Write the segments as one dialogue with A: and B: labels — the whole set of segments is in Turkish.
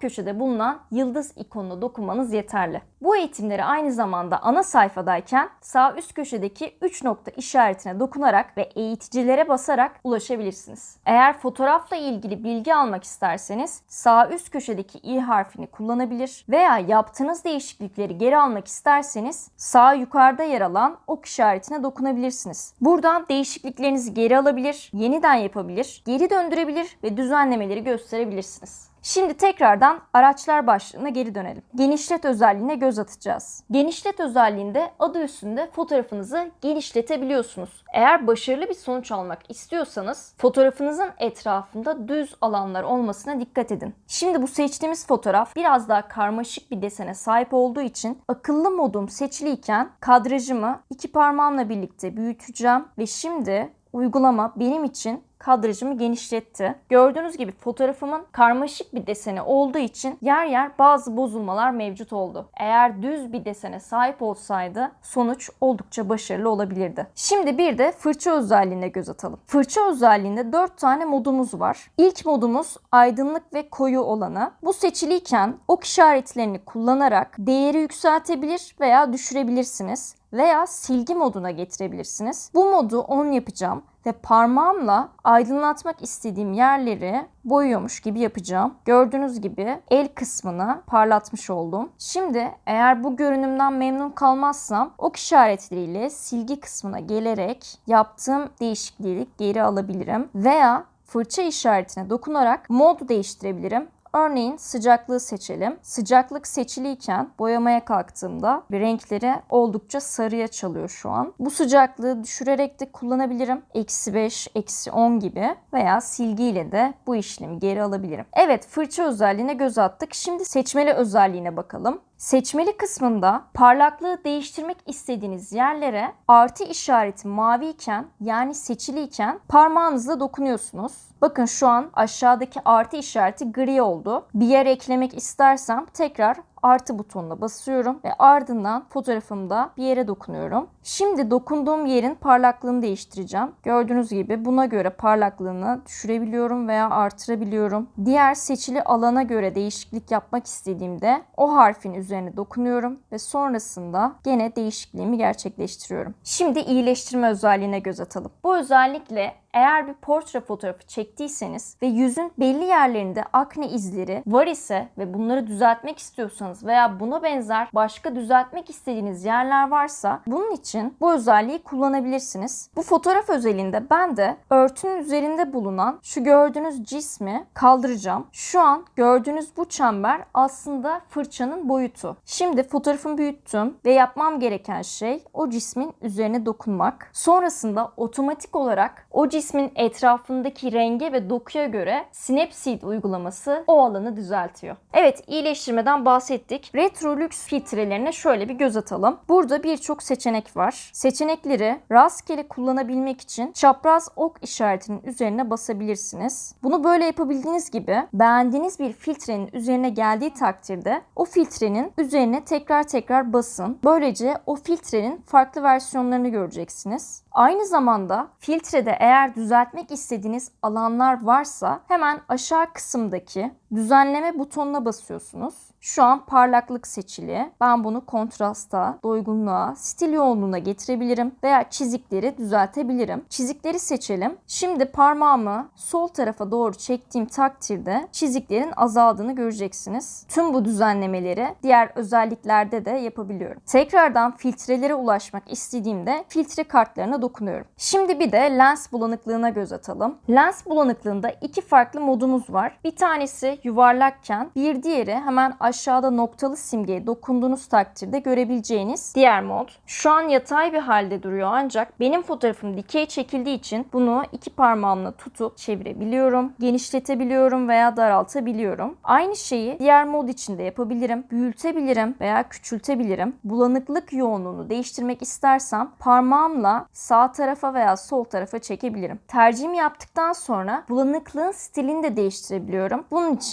A: köşede bulunan yıldız ikonuna dokunmanız yeterli. Bu eğitimleri aynı zamanda ana sayfadayken sağ üst köşedeki 3 nokta işaretine dokunarak ve eğiticilere basarak ulaşabilirsiniz. Eğer fotoğrafla ilgili bilgi almak isterseniz sağ üst köşedeki i harfini kullanabilir veya yaptığınız değişiklikleri geri almak isterseniz sağ yukarıda yer alan ok işaretine dokunabilirsiniz. Buradan değişikliklerinizi geri alabilir, yeniden yapabilir, geri döndürebilir ve düzenlemeleri gösterebilirsiniz. Şimdi tekrardan araçlar başlığına geri dönelim. Genişlet özelliğine göz atacağız. Genişlet özelliğinde adı üstünde fotoğrafınızı genişletebiliyorsunuz. Eğer başarılı bir sonuç almak istiyorsanız fotoğrafınızın etrafında düz alanlar olmasına dikkat edin. Şimdi bu seçtiğimiz fotoğraf biraz daha karmaşık bir desene sahip olduğu için akıllı modum seçiliyken kadrajımı iki parmağımla birlikte büyüteceğim ve şimdi uygulama benim için kadrajımı genişletti. Gördüğünüz gibi fotoğrafımın karmaşık bir deseni olduğu için yer yer bazı bozulmalar mevcut oldu. Eğer düz bir desene sahip olsaydı sonuç oldukça başarılı olabilirdi. Şimdi bir de fırça özelliğine göz atalım. Fırça özelliğinde 4 tane modumuz var. İlk modumuz aydınlık ve koyu olanı. Bu seçiliyken ok işaretlerini kullanarak değeri yükseltebilir veya düşürebilirsiniz veya silgi moduna getirebilirsiniz. Bu modu 10 yapacağım ve parmağımla aydınlatmak istediğim yerleri boyuyormuş gibi yapacağım. Gördüğünüz gibi el kısmını parlatmış oldum. Şimdi eğer bu görünümden memnun kalmazsam ok işaretleriyle silgi kısmına gelerek yaptığım değişikliği geri alabilirim veya fırça işaretine dokunarak mod değiştirebilirim. Örneğin sıcaklığı seçelim. Sıcaklık seçiliyken boyamaya kalktığımda renkleri oldukça sarıya çalıyor şu an. Bu sıcaklığı düşürerek de kullanabilirim. Eksi 5, eksi 10 gibi veya silgiyle de bu işlemi geri alabilirim. Evet fırça özelliğine göz attık. Şimdi seçmeli özelliğine bakalım. Seçmeli kısmında parlaklığı değiştirmek istediğiniz yerlere artı işareti mavi iken yani seçiliyken parmağınızla dokunuyorsunuz. Bakın şu an aşağıdaki artı işareti gri oldu. Bir yer eklemek istersem tekrar artı butonuna basıyorum ve ardından fotoğrafımda bir yere dokunuyorum. Şimdi dokunduğum yerin parlaklığını değiştireceğim. Gördüğünüz gibi buna göre parlaklığını düşürebiliyorum veya artırabiliyorum. Diğer seçili alana göre değişiklik yapmak istediğimde o harfin üzerine dokunuyorum ve sonrasında gene değişikliğimi gerçekleştiriyorum. Şimdi iyileştirme özelliğine göz atalım. Bu özellikle eğer bir portre fotoğrafı çektiyseniz ve yüzün belli yerlerinde akne izleri var ise ve bunları düzeltmek istiyorsanız veya buna benzer başka düzeltmek istediğiniz yerler varsa bunun için bu özelliği kullanabilirsiniz. Bu fotoğraf özelinde ben de örtünün üzerinde bulunan şu gördüğünüz cismi kaldıracağım. Şu an gördüğünüz bu çember aslında fırçanın boyutu. Şimdi fotoğrafımı büyüttüm ve yapmam gereken şey o cismin üzerine dokunmak. Sonrasında otomatik olarak o cismin etrafındaki renge ve dokuya göre Snapseed uygulaması o alanı düzeltiyor. Evet iyileştirmeden bahsettik. Retrolux filtrelerine şöyle bir göz atalım. Burada birçok seçenek var. Seçenekleri rastgele kullanabilmek için çapraz ok işaretinin üzerine basabilirsiniz. Bunu böyle yapabildiğiniz gibi beğendiğiniz bir filtrenin üzerine geldiği takdirde o filtrenin üzerine tekrar tekrar basın. Böylece o filtrenin farklı versiyonlarını göreceksiniz. Aynı zamanda filtrede eğer düzeltmek istediğiniz alanlar varsa hemen aşağı kısımdaki düzenleme butonuna basıyorsunuz. Şu an parlaklık seçili. Ben bunu kontrasta, doygunluğa, stil yoğunluğuna getirebilirim veya çizikleri düzeltebilirim. Çizikleri seçelim. Şimdi parmağımı sol tarafa doğru çektiğim takdirde çiziklerin azaldığını göreceksiniz. Tüm bu düzenlemeleri diğer özelliklerde de yapabiliyorum. Tekrardan filtrelere ulaşmak istediğimde filtre kartlarına dokunuyorum. Şimdi bir de lens bulanıklığına göz atalım. Lens bulanıklığında iki farklı modumuz var. Bir tanesi yuvarlakken bir diğeri hemen aşağıda noktalı simgeye dokunduğunuz takdirde görebileceğiniz diğer mod. Şu an yatay bir halde duruyor ancak benim fotoğrafım dikey çekildiği için bunu iki parmağımla tutup çevirebiliyorum, genişletebiliyorum veya daraltabiliyorum. Aynı şeyi diğer mod için de yapabilirim. Büyütebilirim veya küçültebilirim. Bulanıklık yoğunluğunu değiştirmek istersem parmağımla sağ tarafa veya sol tarafa çekebilirim. Tercihimi yaptıktan sonra bulanıklığın stilini de değiştirebiliyorum. Bunun için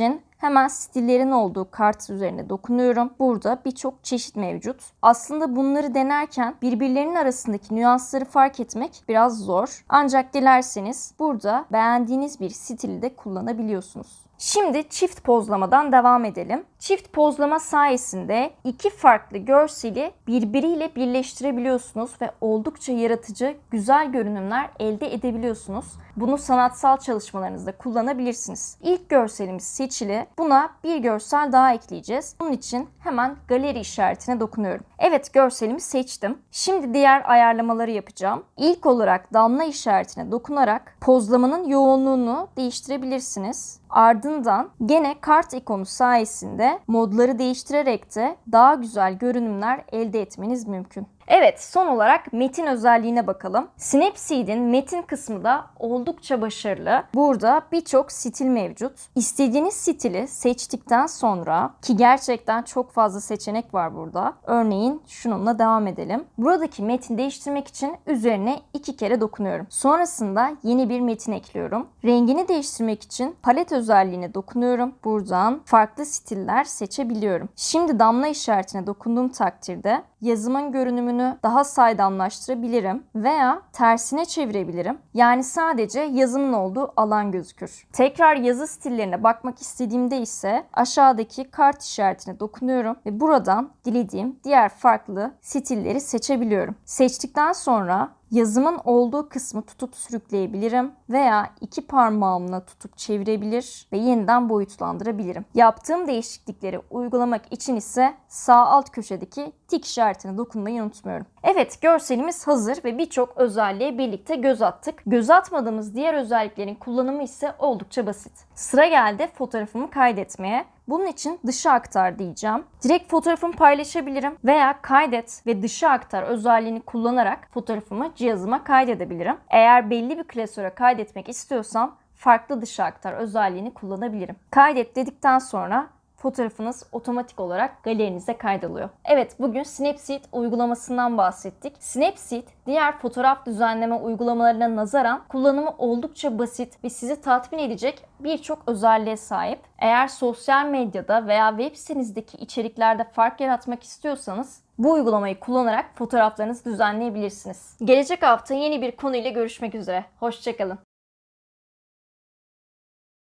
A: Hemen stillerin olduğu kart üzerine dokunuyorum. Burada birçok çeşit mevcut. Aslında bunları denerken birbirlerinin arasındaki nüansları fark etmek biraz zor. Ancak dilerseniz burada beğendiğiniz bir stili de kullanabiliyorsunuz. Şimdi çift pozlamadan devam edelim. Çift pozlama sayesinde iki farklı görseli birbiriyle birleştirebiliyorsunuz ve oldukça yaratıcı, güzel görünümler elde edebiliyorsunuz. Bunu sanatsal çalışmalarınızda kullanabilirsiniz. İlk görselimiz seçili. Buna bir görsel daha ekleyeceğiz. Bunun için hemen galeri işaretine dokunuyorum. Evet görselimi seçtim. Şimdi diğer ayarlamaları yapacağım. İlk olarak damla işaretine dokunarak pozlamanın yoğunluğunu değiştirebilirsiniz. Ardından gene kart ikonu sayesinde modları değiştirerek de daha güzel görünümler elde etmeniz mümkün. Evet son olarak metin özelliğine bakalım. Snapseed'in metin kısmı da oldukça başarılı. Burada birçok stil mevcut. İstediğiniz stili seçtikten sonra ki gerçekten çok fazla seçenek var burada. Örneğin şununla devam edelim. Buradaki metin değiştirmek için üzerine iki kere dokunuyorum. Sonrasında yeni bir metin ekliyorum. Rengini değiştirmek için palet özelliğine dokunuyorum. Buradan farklı stiller seçebiliyorum. Şimdi damla işaretine dokunduğum takdirde yazımın görünümünü daha saydamlaştırabilirim veya tersine çevirebilirim. Yani sadece yazımın olduğu alan gözükür. Tekrar yazı stillerine bakmak istediğimde ise aşağıdaki kart işaretine dokunuyorum ve buradan dilediğim diğer farklı stilleri seçebiliyorum. Seçtikten sonra yazımın olduğu kısmı tutup sürükleyebilirim veya iki parmağımla tutup çevirebilir ve yeniden boyutlandırabilirim. Yaptığım değişiklikleri uygulamak için ise sağ alt köşedeki tik işaretine dokunmayı unutmuyorum. Evet görselimiz hazır ve birçok özelliğe birlikte göz attık. Göz atmadığımız diğer özelliklerin kullanımı ise oldukça basit. Sıra geldi fotoğrafımı kaydetmeye. Bunun için dışa aktar diyeceğim. Direkt fotoğrafımı paylaşabilirim veya kaydet ve dışa aktar özelliğini kullanarak fotoğrafımı cihazıma kaydedebilirim. Eğer belli bir klasöre kaydetmek istiyorsam farklı dışa aktar özelliğini kullanabilirim. Kaydet dedikten sonra fotoğrafınız otomatik olarak galerinize kaydoluyor. Evet bugün Snapseed uygulamasından bahsettik. Snapseed diğer fotoğraf düzenleme uygulamalarına nazaran kullanımı oldukça basit ve sizi tatmin edecek birçok özelliğe sahip. Eğer sosyal medyada veya web sitenizdeki içeriklerde fark yaratmak istiyorsanız bu uygulamayı kullanarak fotoğraflarınızı düzenleyebilirsiniz. Gelecek hafta yeni bir konuyla görüşmek üzere. Hoşçakalın.